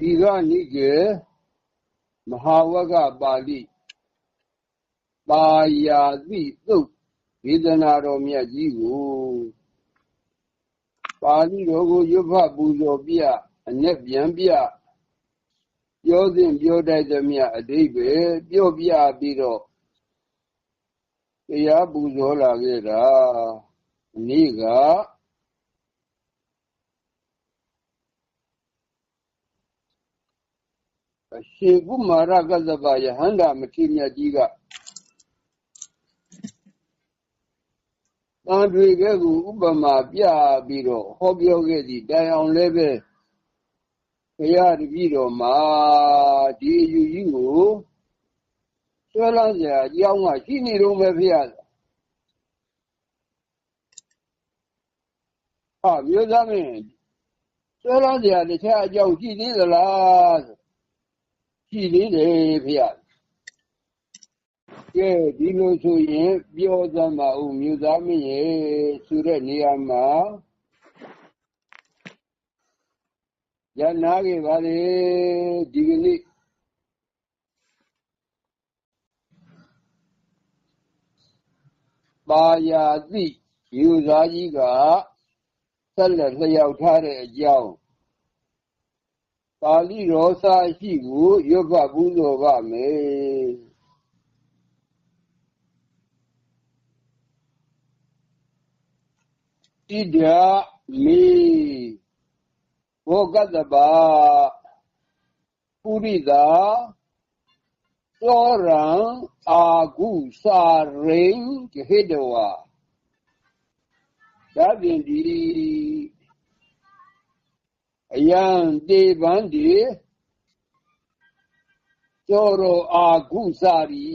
ဒီကနိကေမဟာဝကပါဠိပါယာတိသုတ်ဒေသနာတော်မြတ်ကြီးကိုပါဠိတော်ကိုရွတ်ဖတ်ပူဇော်ပြအ내ပြန်ပြပြောစဉ်ပြောတတ်သမျှအတိတ်ပဲပြောပြပြီးတော့တရားပူဇော်လာခဲ့တာအနည်းက ရှင်ကုမာရကသဗ္ဗယဟန္တာမထေရမြတ်ကြီးကတန်တွေကဲကိုဥပမာပြပြီးတော့ဟောပြောခဲ့သည့်တိုင်အောင်လည်းပဲဘုရားတပည့်တော်မှာဒီအယူကြီးကိုဆွဲလန်းစရာအကြောင်းကရှိနေတော့ပဲဖေရဟာမျိုးသားမင်းဆွဲလန်းစရာတခြားအကြောင်းရှိသေးသလား ရှိသေးတယ်ဖေရကဲဒီလိုဆိုရင်ပြောသမှာဦးမြို့သားမင်းရဲ့ဆိုတဲ့နေရာမှာရနာခဲ့ပါလေဒီကနေ့ပါယာတိယူသားကြီးကဆက်လက်လျှောက်ထားတဲ့အကြောင်း ပါဠိတော်စာရှိကိုရွတ်ဖတ်ပူးဇော်ပါမယ်ဣဒမေဘောကတဘာပုရိသာသောရံအာကုစာရိန်ဟိတဝါဒါပြင်ဒီ အယံတေဗန္ဒီသောရောအာကုစာရီ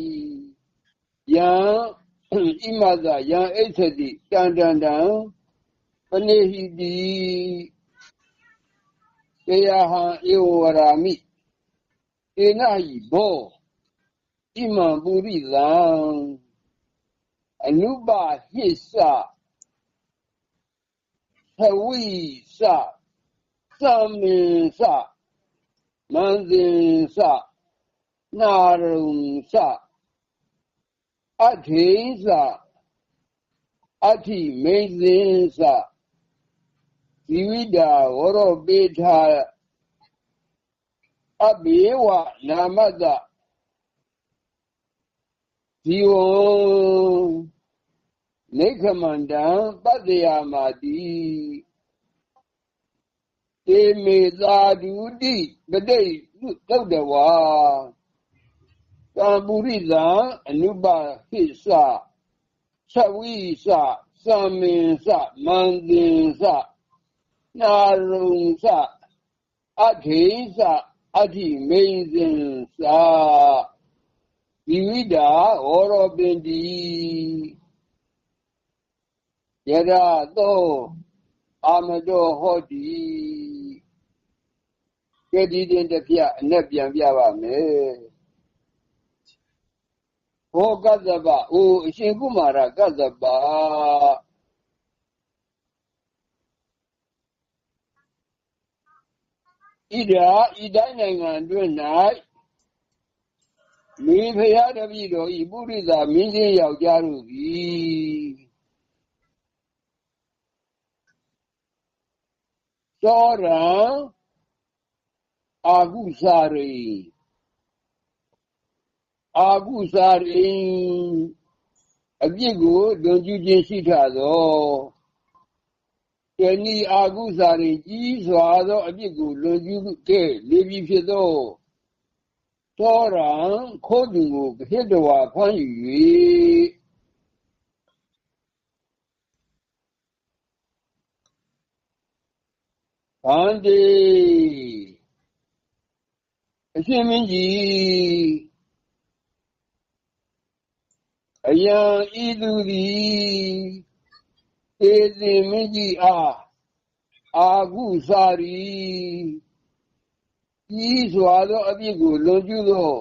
ယံဣမဇယံအိသတိတန်တန်တံပနေဟိတိတေယဟံဧဝရာမိဧနဟိဘောဣမံပုရိသံအနုပဟိစ္စသဝိစ္စ သမင်္စမန္ဇင်္စနာရုံ္စအထေ္စအထိမိဇင်္စဇီဝိတာဝရောပေထာအဘေဝနာမတဇီဝံနေခမန္တံပ တ္တယာမာတိတေမေသာဒုတိပဋိသုတ်တဝါသံပုရိသံအနုပဟိစ္စသဝိစ္စသမင်္စမန္တင်္စနာရုံစအထေစအထိမိန်စင်စာဒီဝိတာဝရောပင်တိယရသောအာမတောဟောတိ ကဲဒီတင်တစ်ပြအနဲ့ပြန်ပြပါမယ်ဘောကသဗ္ဗအိုအရှင်ကုမာရကသဗ္ဗဣဒာဤတိုင်းနိုင်ငံတွင်၌မိဖုရားတပည့်တော်ဤပုရိသမင်းချင်းယောက်ျားတို့သည်သောရံ အာဟုစာရိအာဟုစာရိအပြစ်ကိုလွန်ကျူးခြင်းရှိထသောတဏီအာကုစာရိကြီးစွာသောအပြစ်ကိုလွန်ကျူးခဲ့လေပြီဖြစ်သောသောရံခိုးသူကိုဟိတဝါဖမ်းယူ၍ဗန္တိ အရှင်မင်းကြီးအယံဤသူသည်သေစင်မင်းကြီးအားအာဟုစာရီကြီးစွာသောအပြစ်ကိုလွန်ကျူးသော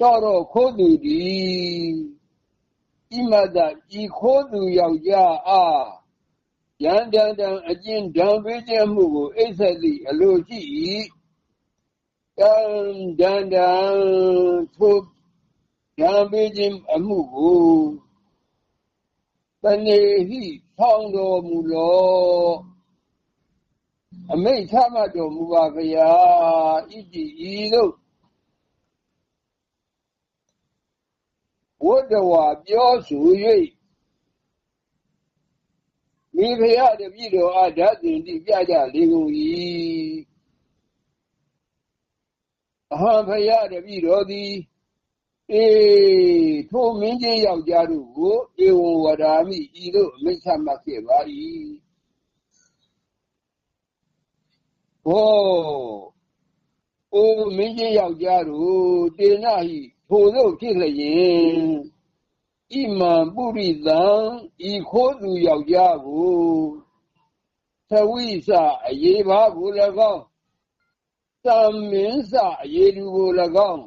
တော်တော်ခိုးသူသည်ဣမတဤခိုးသူယောက်ျားအားယန္တန်တံအကျဉ်ဒံပေးခြင်းမှုကိုအိစ္ဆတိအလိုရှိ၏ တံဒန္တံထိုဒံပေးခြင်းအမှုကိုတဏေဟိထောင်းတော်မူလောအမိတ်ချမှတ်တော်မူပါခရာဣတိဤသို့ဝတ္တဝါပြောဆို၍မိဖုရားတပည့်တော်အားဓာတ်တင်တိပြကြလေကုန်၏ အဟံဖုရားတပည့်တော်သည်အေးထိုမင်းကြီးယောက်ျားတို့ကိုဧဝံဝရာမိဤသို့အမိတ်ချမှတ်ခဲ့ပါ၏ဟောအိုမင်းကြီးယောက်ျားတို့တေနဟိထိုသို့ဖြစ်လျင်ဣမံပုရိသံဤခိုးသူယောက်ျားကိုသဝိစအရေးပါကို၎င်း သံမင်းစအရေးသူကို၎င်း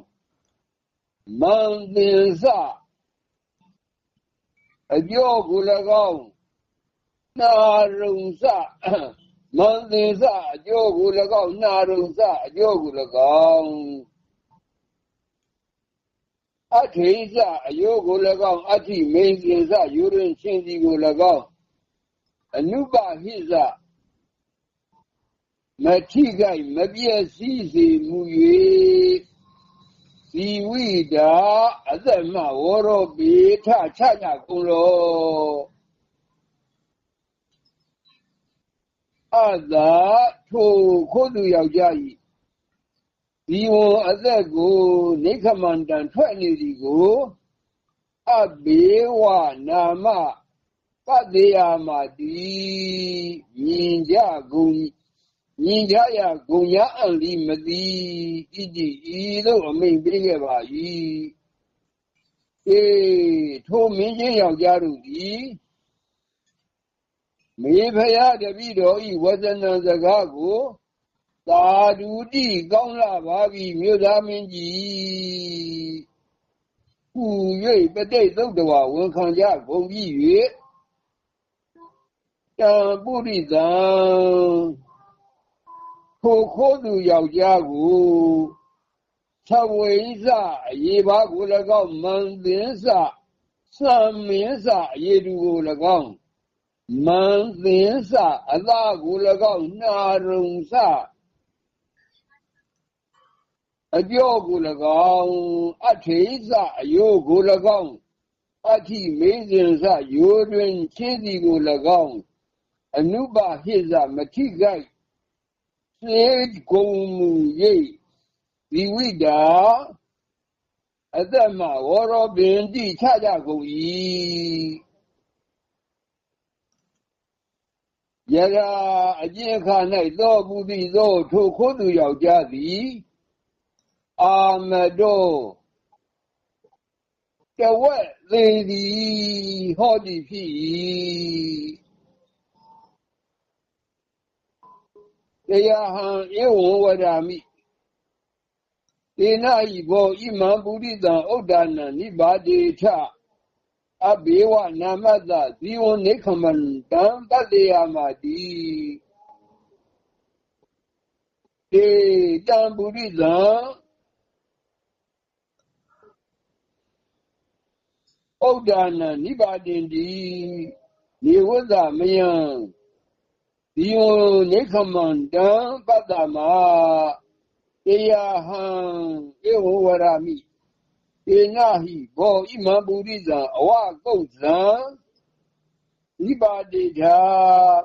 မန္တင်စအကျော်ကို၎င်းနာရုံစမန္တင်စအကျော်ကို၎င်းနာရုံစအကျော်ကို၎င်းအထေစအယိုးကို၎င်းအဋ္ဌိမေဇင်စယူရင်ချင်းစီကို၎င်းအနုပဟိစ မထိခိုက်မပြည့်စည်စေမူ၍ဇီဝိတာအသက်မဝရောပေထချကြကုန်လောအသာထိုခိုးသူယောက်ျား၏ဒီဝအသက်ကိုနိခမန္တံထွက်နေသည်ကိုအဘေဝနာမပတေယမတိမြင်ကြကုန် မြင်ကြရဂုံရအံလီမတိဣတိဤသို့အမိန်ပေးခဲ့ပါ၏အေးထိုမင်းချင်းယောက်ျားတို့သည်မေဖယားတပိတော်ဤဝဇနံစကားကိုသာဓုတိကောင်းလာပါပြီမြို့သားမင်းကြီးဟူ၍ပဋိသုတ်တော်ဝန်ခံကြကုန်ပြီ၍တံပုရိသံ ခိုခိုးသူယောက်ျားကိုသဝိဇအရေးပါကို၎င်းမန္သင်္စသံမင်းစအရေးသူကို၎င်းမန္သင်္စအသာကို၎င်းနာရုံစအကျော်ကို၎င်းအထေစအယိုးကို၎င်းအထိမေးစဉ်စယိုတွင်ချင်းစီကို၎င်းအနုပဟိစမထိခိုက် စေကုံမူ၍ဒီဝိတာအသက်မဝရောပင်တိချကြကုန်၏ယရာအကျင့်ခါ၌သောပုတိသောထိုခိုးသူယောက်ျားသည်အာမတောတဝက်သေးသည်ဟောဒီဖြစ်၏ တရားဟံဧဝံဝဒာမိတေနဤဘောဣမံပုရိသံဥဒ္ဒနာနိဗ္ဗာဒေထအဘေဝနာမတဇီဝနေခမန္တံတတေယမတိတေတံပုရိသံဥဒ္ဒနာနိဗ္ဗာတင်တိနေဝဇမယံ ဒီယနေခမန္တံပတ္တမတေယဟံဧဝဝရမိေနဟိဘောဣမံပုရိသံအဝကုတ်ဇံဣပါတိဓာ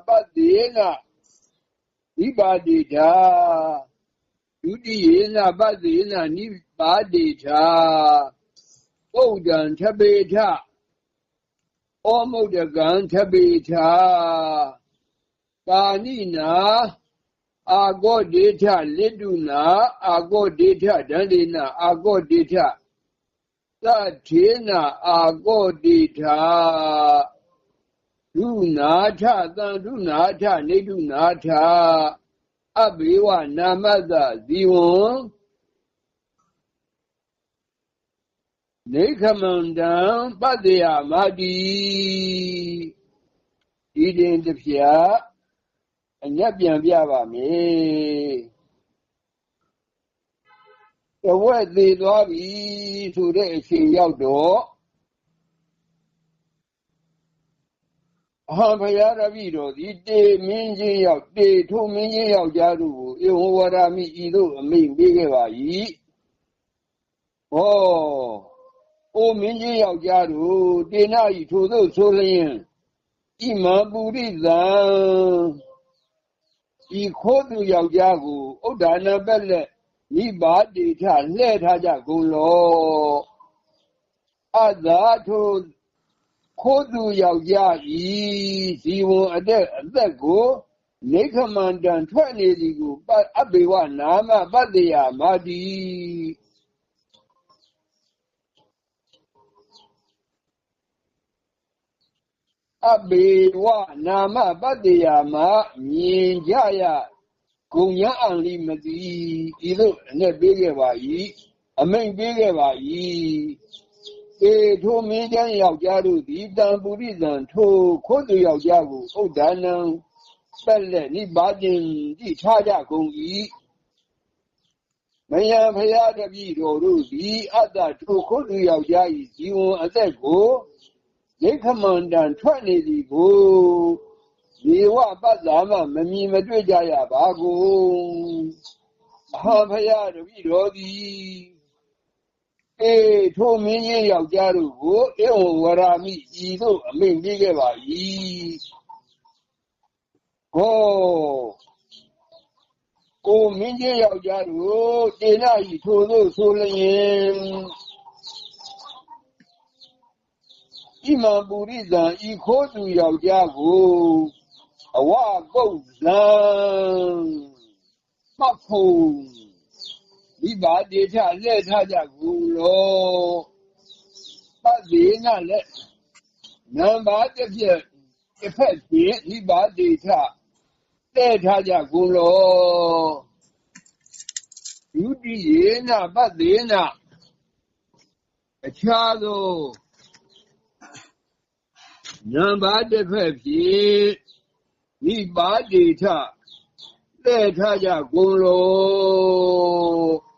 ပတ္တေနဣပါတိဓာဒုတိယေနပတ္တေနနိပါတိဓာပုဒ္ဒံထပေထဩမုဒ္ဒကံထပေထ ကာနိနာအာဂောဒေထလိတုနာအာဂောဒေထဒန္ဒေနာအာဂောဒေထသထေနာအာဂောဒေထဒုနာထသံဒုနာထနေတုနာထအဘေဝနာမတဇီဝံနေခမန္တံပတ္တယမာတိဒီတင်တစ်ဖြာ အညက်ပြန်ပြပါမယ်တဝက်သေးသွားပြီဆိုတဲ့အချိန်ရောက်တော့အဟံဖရာရပိတော်ဒီတေမင်းချင်းရောက်တေထုံမင်းချင်းယောက်ျားတို့ကိုဧဝဝရမိဤသို့အမိန်ပေးခဲ့ပါ၏ဟောအိုမင်းကြီးယောက်ျားတို့တေနာဤထိုသို့ဆိုလျင်ဣမံပုရိသံ ဤခိုးသူယောက်ျားကိုဥဒ္ဒါနပက်လက်မိဘတေထလှဲ့ထားကြကုန်လောအသာထိုခိုးသူယောက်ျားဤဇီဝံအသက်အသက်ကိုနေခမန္တံထွက်နေသည်ကိုအဘေဝနာမပတ္တယမာတိ အဘေဝနာမပတ္တယမှာမြင်ကြရဂုံညာအံလိမတိဤသို့အနဲ့ပေးခဲ့ပါ၏အမိန်ပေးခဲ့ပါ၏ေထိုမင်းကျန်းယောက်ျားတို့သည်တံပုရိသံထိုခိုးသူယောက်ျားကိုဥဒ္ဒနံပက်လက်နိဘာတင်ကြည့်ထားကြကုန်၏မယံဖရာတပည့်တော်တို့သည်အတ္တထိုခိုးသူယောက်ျား၏ဇီဝံအသက်ကို ရိခမန္တန်ထွက်နေသည်ကိုဒီဝပတ်သာမှမမြင်မတွေ့ကြရပါကုန်အဟံဖရာတပည့်တော်သည်အေထိုမင်းကြီးယောက်ျားတို့ကိုဧဝံဝရမိဤသို့အမိန့်ပေးခဲ့ပါ၏ဟောကိုမင်းကြီးယောက်ျားတို့တေနာဤထိုသို့ဆိုလျင် ဣမံပုရိသံဤခိုးသူယောက်ျားကိုအဝကုတ်ဇံမှတ်ဖို့မိဘတေထလှဲ့ထားကြကူလောပတ်သေးနလည်းနံပါတ်တစ်ပြက်တစ်ဖက်ဖြင့်မိဘတေထတဲ့ထားကြကူလောယုတိယေနပတ်သေးနအခြားသော နံပါတ်တစ်ဖက်ဖြင့်မိဘတေထတဲ့ထားကြကုန်လော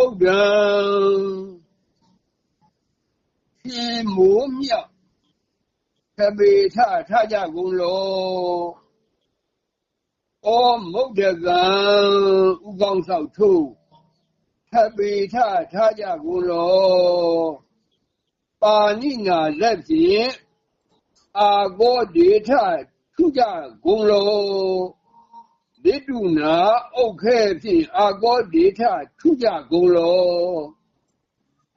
ဥဒ္ဒံဒီမိုးမြောက် သဘေထထကြကုန်လောဩမုဒ္ဒကံဥကောင်းဆောက်ထိုးသဘေထထကြကုန်လောပါဏိနာလက်ဖြင့်အာကောဒေထထုကြကုန်လောဒိတုနာအုတ်ခဲဖြင့်အာကောဒေထထုကြကုန်လော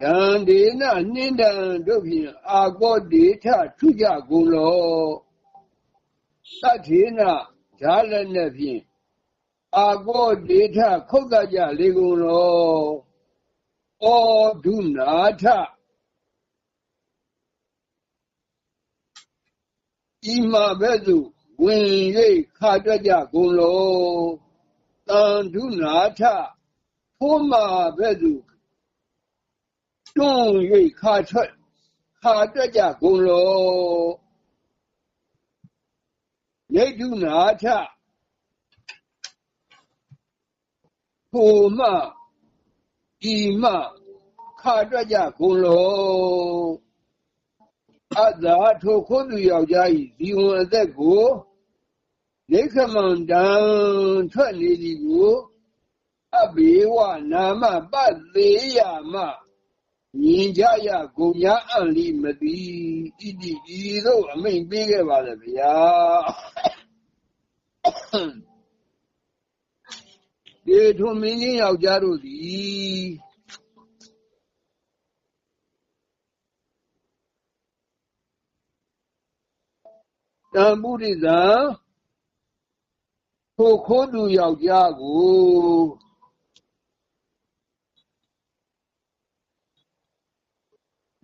ဒန္ဒေနနှင်းတံတို့ဖြင့်အာကောဒေထထုကြကုန်လောသတ္ထေနဈာလည်းနဲ့ဖြင့်အာကောဒေထခုတ်တကြလေကုန်လောဩဒုနာထဤမှာဘဲ့သို့ဝင်၍ခါတွက်ကြကုန်လောတန်ဒုနာထဖိုးမာဘဲ့သူ တွန်း၍ခါထွက်ခါတွက်ကြကုန်လောနေဒုနာထဖိုးမဤမခါတွက်ကြကုန်လောအသာထိုခိုးသူယောက်ျား၏ဒီဝန်အသက်ကိုနေခမန္တံထွက်နေသည်ကိုအဘေဝနာမပသေးရမ မြင်ကြရကုန်ညာအံ့လိမသိဣတိဤသို့အမိန်ပေးခဲ့ပါလေဗျာဒီထုံမင်းကြီးယောက်ျားတို့သည်တံပုရိသထိုခိုးသူယောက်ျားကို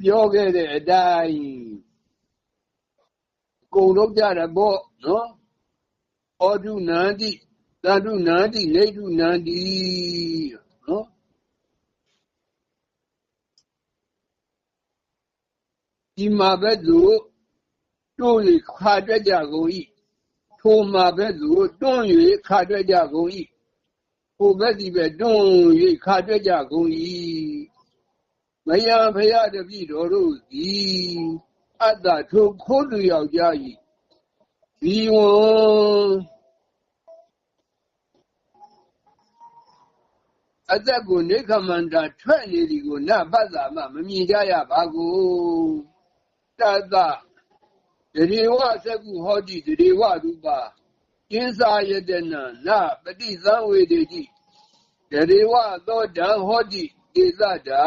ပြောခဲ့တဲ့အတိုင်းကုံတော့ကြတယ်ပေါ့နော်ဩဩဒုနန္တိသန္တုနန္တိနေတုနန္တိနော်ဒီမှာပဲသူတို့၍ခါတွက်ကြကုန်၏ထိုမှာပဲသူတွန်း၍ခါတွက်ကြကုန်၏ကိုဘက်ဒီပဲတွန်း၍ခါတွက်ကြကုန်၏ မယံဖရတပိတော်တို့သည်အတ္တထိုခိုးသူယောက်ျား၏ဒီဝံအသက်ကိုနေခမန္တာထွက်နေသည်ကိုနတ်ပတ်သာမှမမြင်ကြရပါကိုတသတရေဝသကုဟောတိတရေဝရူပါကျင်းစာယတနာနပฏิသံဝေတိတိတရေဝသောတံဟောတိဧသတာ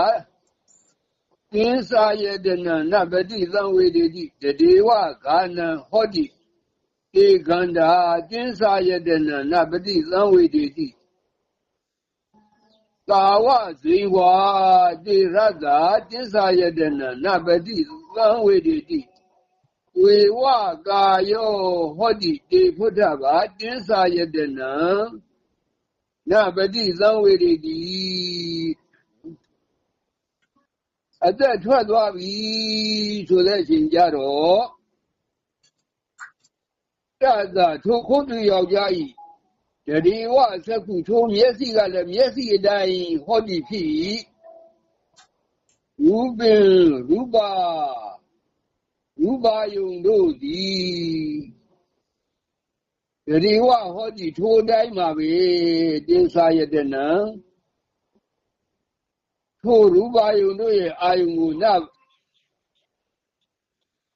သင်္စာယတနာနပတိသံဝေဒတိတဒေဝဂာနံဟောတိဧကန္တာသင်္စာယတနာနပတိသံဝေဒတိတာဝဇေဝတိရတ္တာသင်္စာယတနာနပတိသံဝေဒတိဝေဝကာယောဟောတိတေဖုဒ္ဓဗာသင်္စာယတနာနပတိသံဝေဒတိ အသက်ထွက်သွားပြီဆိုတဲ့အချိန်ကြတော့တသထိုခုတ်သူယောက်ျားဤတတိဝသက္ခုထို ထိုတိုင်းမှာပဲတင်းစာရတဲ့နံထိုရူပါယုံတို့ရဲ့အာယုံကိုန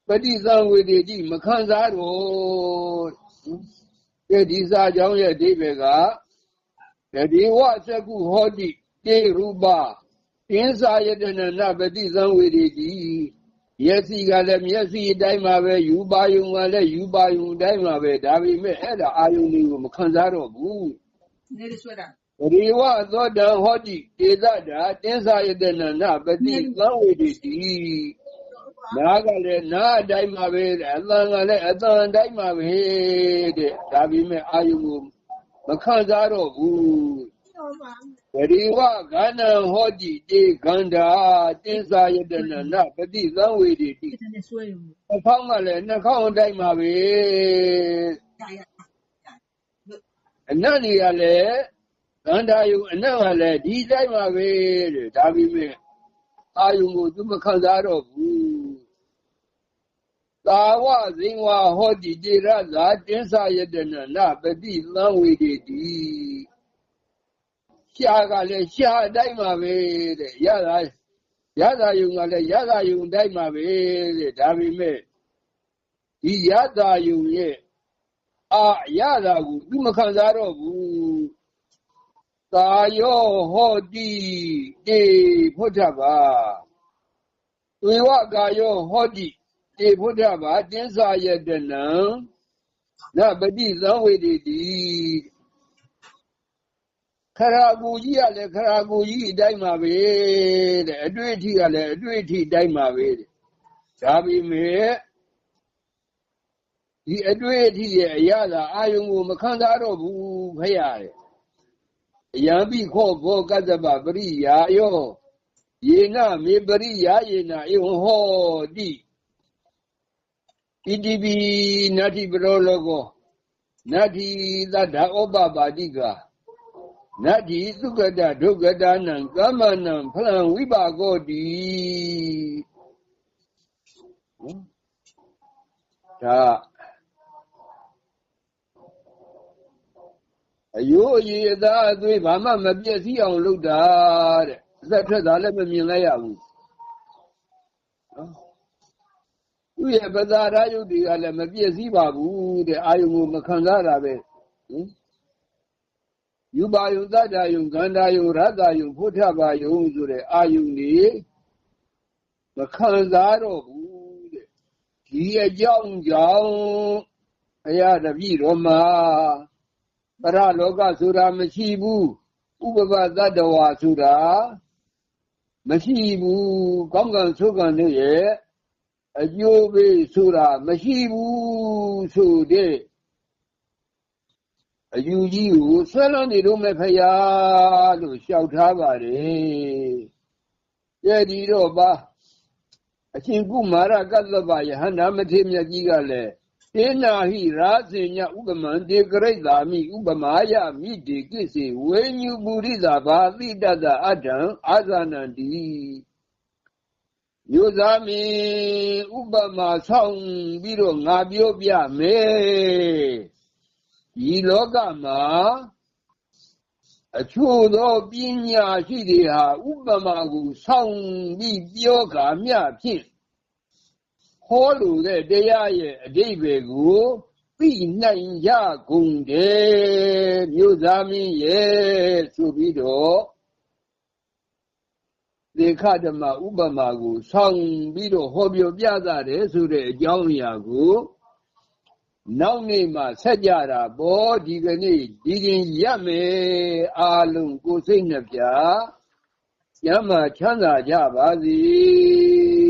ပฏิသံဝေတိတိမခံစားတော့တဲ့ဒီစာကြောင့်ရဲ့အဓိပ္ပာယ်ကတတိဝသကုဟောတိတေရူပတင်းစာရတဲ့နပฏิသံဝေတိတိမျက်စိကလည်းမျက်စိအတိုင်းမှာပဲယူပါယုံကလည်းယူပါယုံအတိုင်းမှာပဲဒါပေမဲ့အဲ့ဒါအာယုံတွေကိုမခံစားတော့ဘူးနေရဆွဲတာ ရိဝသောတံဟောတိဧသတာတင်းစာယတနနပတိသံဝေတိတိနားကလည်းနားအတိုင်းမှာပဲအသံကလည်းအသံအတိုင်းမှာပဲတဲ့ဒါပေမဲ့အာယုံကိုမခံစားတော့ဘူးဝရိဝဂန္နဟောတိတေဂန္ဓာတင်းစာယတနနပတိသံဝေတိတိအဖောင်းကလည်းနှာခေါင်းအတိုင်းမှာပဲအနတ်တွေကလည်း ဂန္ဓာယုံအနတ်ကလည်းဒီတိုင်းမှာပဲတဲ့ဒါပေမဲ့အာယုံကိုသူမခံစားတော့ဘူးသာဝဇင်ဝဟောတိတေရသာတင်းစာယတနနပတိသံဝေတိတိရှားကလည်းရှားအတိုင်းမှာပဲတဲ့ရတာရတာယုံကလည်းရတာယုံတိုင်းမှာပဲတဲ့ဒါပေမဲ့ဒီရတာယုံရဲ့အာရတာကိုသူမခံစားတော့ဘူး သာယောဟောတိတေဖုဒ္ဓဘာဝေဝကာယောဟောတိတေဖုဒ္ဓဘာတင်းစာယတနံနပတိသံဝေတိတိခရာကူကြီးကလည်းခရာကူကြီးအတိုင်းမှာပဲတဲ့အတွေ့အထိကလည်းအတွေ့အထိအတိုင်းမှာပဲတဲ့ဒါပေမဲ့ဒီအတွေ့အထိရဲ့အရာသာအာယုံကိုမခံစားတော့ဘူးဖရတ ယ်ယံပိခောဘောကတ္တပပရိယာယောယေနမေပရိယာယေနဧဝဟောတိဣတိပိနတ္တိပရောလောကောနတ္တိသတ္တဩပပါတိကာနတ္တိသုကတဒုက္ကတာနံကမ္မနံဖလံဝိပါကောတိဒါ အယိုးအည်အသားအသွေးဘာမှမပြည့်စည်အောင်လုပ်တာတဲ့အသက်ထွက်တာလည်းမမြင်လိုက်ရဘူးနော်သူ့ရဲ့ပဇာရယုတ်တွေကလည်းမပြည့်စည်ပါဘူးတဲ့အာယုံကိုမခံစားတာပဲဟင်ယူပါယုသတ္တယုကန္တာယုရတ္တယုဖုထဘာယုဆိုတဲ့အာယုန်နေမခံစားတော့ဘူးတဲ့ဒီအကြောင်းကြောင့်ဘုရားတပည့်တော်မှာ ပရလောကဆိုတာမရှိဘူးဥပပသတ္တဝါဆိုတာမရှိဘူးကောင်းကံဆိုးကံတွေရဲ့အကျိုးပေးဆိုတာမရှိဘူးဆိုတဲ့အယူကြီးကိုဆွဲလွန်နေတော့မဲ့ဖရာလို့လျှောက်ထားပါတယ်။အဲဒီတော့ပါအရှင်ကုမာရကတ္တဗယဟန္တာမထေမြတ်ကြီးကလည်း တေနာဟိရာဇင်ညဥပမံတေကရိတာမိဥပမာယမိတေကိစေဝေညုပုရိသာဘာတိတတအတံအာဇာနန္တိယောဇာမီဥပမာဆောင်ပြီးတော့ငါပြောပြမယ်ဒီလောကမှာအချို့သောပညာရှိတွေဟာဥပမာကိုဆောင်ပြီးပြောကာမျှဖြင့် ဟောလိုတဲ့တရားရဲ့အတိတ်ပဲကိုသိနိုင်ရကုန်တယ်မြို့သားမင်းရဲ့ဆိုပြီးတော့သေခဓမ္မဥပမာကိုဆောင်ပြီးတော့ဟောပြောပြသတယ်ဆိုတဲ့အကြောင်းအရာကိုနောက်နေ့မှဆက်ကြတာပေါ့ဒီကနေ့ဒီရင်ရမယ်အာလုံးကိုစိတ်နှပြကျမ်းမာချမ်းသာကြပါစေ